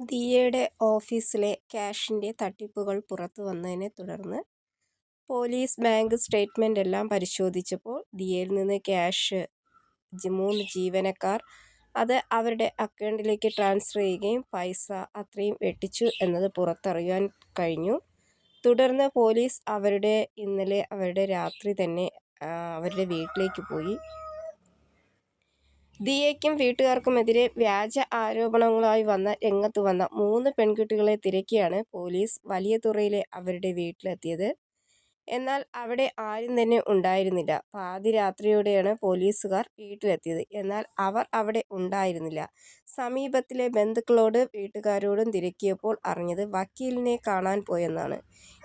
ദിയയുടെ ഓഫീസിലെ ക്യാഷിന്റെ തട്ടിപ്പുകൾ പുറത്തു വന്നതിനെ തുടർന്ന് പോലീസ് ബാങ്ക് സ്റ്റേറ്റ്മെന്റ് എല്ലാം പരിശോധിച്ചപ്പോൾ ദിയയിൽ നിന്ന് ക്യാഷ് മൂന്ന് ജീവനക്കാർ അത് അവരുടെ അക്കൗണ്ടിലേക്ക് ട്രാൻസ്ഫർ ചെയ്യുകയും പൈസ അത്രയും വെട്ടിച്ചു എന്നത് പുറത്തറിയാൻ കഴിഞ്ഞു. തുടർന്ന് പോലീസ് അവരുടെ ഇന്നലെ അവരുടെ രാത്രി തന്നെ അവരുടെ വീട്ടിലേക്ക് പോയി. ദിയയ്ക്കും വീട്ടുകാർക്കുമെതിരെ വ്യാജ ആരോപണങ്ങളായി വന്ന രംഗത്ത് വന്ന മൂന്ന് പെൺകുട്ടികളെ തിരക്കിയാണ് പോലീസ് വലിയ തുറയിലെ അവരുടെ വീട്ടിലെത്തിയത്. എന്നാൽ അവിടെ ആരും തന്നെ ഉണ്ടായിരുന്നില്ല. പാതിരാത്രിയോടെയാണ് പോലീസുകാർ വീട്ടിലെത്തിയത്. എന്നാൽ അവർ അവിടെ ഉണ്ടായിരുന്നില്ല. സമീപത്തിലെ ബന്ധുക്കളോട് വീട്ടുകാരോടും തിരക്കിയപ്പോൾ അറിഞ്ഞത് വക്കീലിനെ കാണാൻ പോയെന്നാണ്.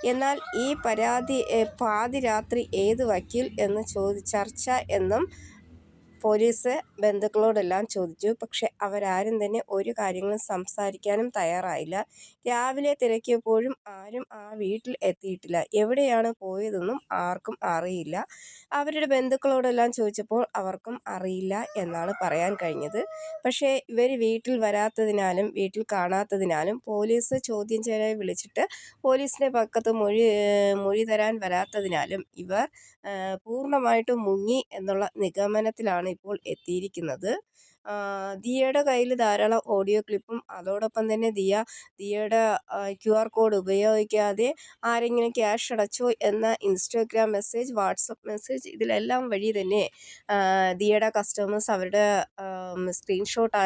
എന്നാൽ ഈ പരാതി പാതിരാത്രി ഏത് വക്കീൽ എന്ന് ചോദി ചർച്ച എന്നും പോലീസ് ബന്ധുക്കളോടെല്ലാം ചോദിച്ചു. പക്ഷെ അവരാരും തന്നെ ഒരു കാര്യങ്ങളും സംസാരിക്കാനും തയ്യാറായില്ല. രാവിലെ തിരക്കിയപ്പോഴും ആരും ആ വീട്ടിൽ എത്തിയിട്ടില്ല. എവിടെയാണ് പോയതെന്നും ആർക്കും അറിയില്ല. അവരുടെ ബന്ധുക്കളോടെല്ലാം ചോദിച്ചപ്പോൾ അവർക്കും അറിയില്ല എന്നാണ് പറയാൻ കഴിഞ്ഞത്. പക്ഷേ ഇവർ വീട്ടിൽ വരാത്തതിനാലും വീട്ടിൽ കാണാത്തതിനാലും പോലീസ് ചോദ്യം ചെയ്യാനായി വിളിച്ചിട്ട് പോലീസിന്റെ പക്കത്ത് മൊഴി മൊഴി തരാൻ വരാത്തതിനാലും ഇവർ പൂർണമായിട്ടും മുങ്ങി എന്നുള്ള നിഗമനത്തിലാണ് ഇപ്പോൾ എത്തിയിരിക്കുന്നത്. ദിയയുടെ കയ്യിൽ ധാരാളം ഓഡിയോ ക്ലിപ്പും അതോടൊപ്പം തന്നെ ദിയ ദിയയുടെ ക്യു ആർ കോഡ് ഉപയോഗിക്കാതെ ആരെങ്കിലും ക്യാഷ് അടച്ചോ എന്ന ഇൻസ്റ്റാഗ്രാം മെസ്സേജ് വാട്സപ്പ് മെസ്സേജ് ഇതിലെല്ലാം വഴി തന്നെ ദിയയുടെ കസ്റ്റമേഴ്സ് അവരുടെ സ്ക്രീൻഷോട്ട്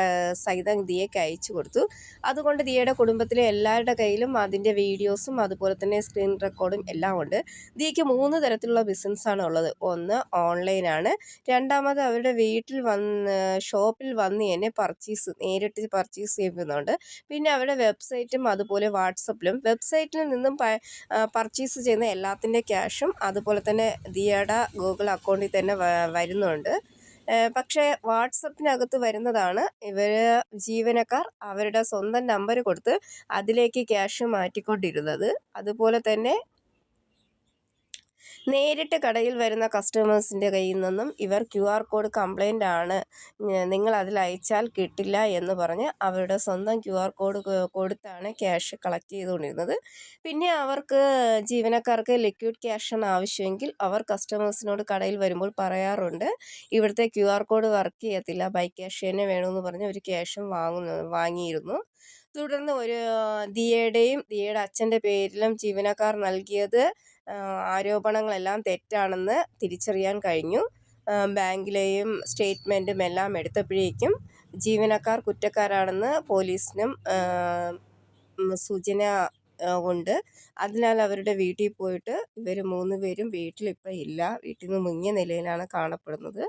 സഹിതം ദിയയ്ക്ക് അയച്ചു കൊടുത്തു. അതുകൊണ്ട് ദിയയുടെ കുടുംബത്തിലെ എല്ലാവരുടെ കയ്യിലും അതിന്റെ വീഡിയോസും അതുപോലെ തന്നെ സ്ക്രീൻ റെക്കോർഡും എല്ലാം ഉണ്ട്. ദിയയ്ക്ക് മൂന്ന് തരത്തിലുള്ള ബിസിനസ്സാണ് ഉള്ളത്. ഒന്ന് ഓൺലൈനാണ്. രണ്ടാമത് അവരുടെ വീട്ടിൽ വന്ന് വന്ന് തന്നെ പർച്ചേസ് നേരിട്ട് പർച്ചേസ് ചെയ്യുന്നുണ്ട്. പിന്നെ അവരുടെ വെബ്സൈറ്റും അതുപോലെ വാട്സപ്പിലും. വെബ്സൈറ്റിൽ നിന്നും പർച്ചേസ് ചെയ്യുന്ന എല്ലാത്തിന്റെ ക്യാഷും അതുപോലെ തന്നെ ദിയയുടെ ഗൂഗിൾ അക്കൗണ്ടിൽ തന്നെ വരുന്നുണ്ട്. പക്ഷേ വാട്സപ്പിനകത്ത് വരുന്നതാണ് ഇവർ ജീവനക്കാർ അവരുടെ സ്വന്തം നമ്പർ കൊടുത്ത് അതിലേക്ക് ക്യാഷ് മാറ്റിക്കൊണ്ടിരുന്നത്. അതുപോലെ തന്നെ നേരിട്ട് കടയിൽ വരുന്ന കസ്റ്റമേഴ്സിന്റെ കയ്യിൽ നിന്നും ഇവർ ക്യു ആർ കോഡ് കംപ്ലൈന്റ് ആണ് നിങ്ങൾ അതിൽ അയച്ചാൽ കിട്ടില്ല എന്ന് പറഞ്ഞ് അവരുടെ സ്വന്തം ക്യു ആർ കോഡ് കൊടുത്താണ് ക്യാഷ് കളക്ട് ചെയ്തുകൊണ്ടിരുന്നത്. പിന്നെ അവർക്ക് ജീവനക്കാർക്ക് ലിക്വിഡ് ക്യാഷാണ് ആവശ്യമെങ്കിൽ അവർ കസ്റ്റമേഴ്സിനോട് കടയിൽ വരുമ്പോൾ പറയാറുണ്ട് ഇവിടുത്തെ ക്യു ആർ കോഡ് വർക്ക് ചെയ്യത്തില്ല ബൈ ക്യാഷ് തന്നെ വേണമെന്ന് പറഞ്ഞ് ഒരു ക്യാഷും വാങ്ങുന്നു വാങ്ങിയിരുന്നു. തുടർന്ന് ഒരു ദിയയുടെയും ദിയയുടെ അച്ഛന്റെ പേരിലും ജീവനക്കാർ നൽകിയത് ആരോപണങ്ങളെല്ലാം തെറ്റാണെന്ന് തിരിച്ചറിയാൻ കഴിഞ്ഞു. ബാങ്കിലെയും സ്റ്റേറ്റ്മെന്റും എല്ലാം എടുത്തപ്പോഴേക്കും ജീവനക്കാർ കുറ്റക്കാരാണെന്ന് പോലീസിനും സൂചന ഉണ്ട്. അതിനാൽ അവരുടെ വീട്ടിൽ പോയിട്ട് ഇവർ മൂന്ന് പേരും വീട്ടിലിപ്പോൾ ഇല്ല. വീട്ടിൽ നിന്ന് മുങ്ങിയ നിലയിലാണ് കാണപ്പെടുന്നത്.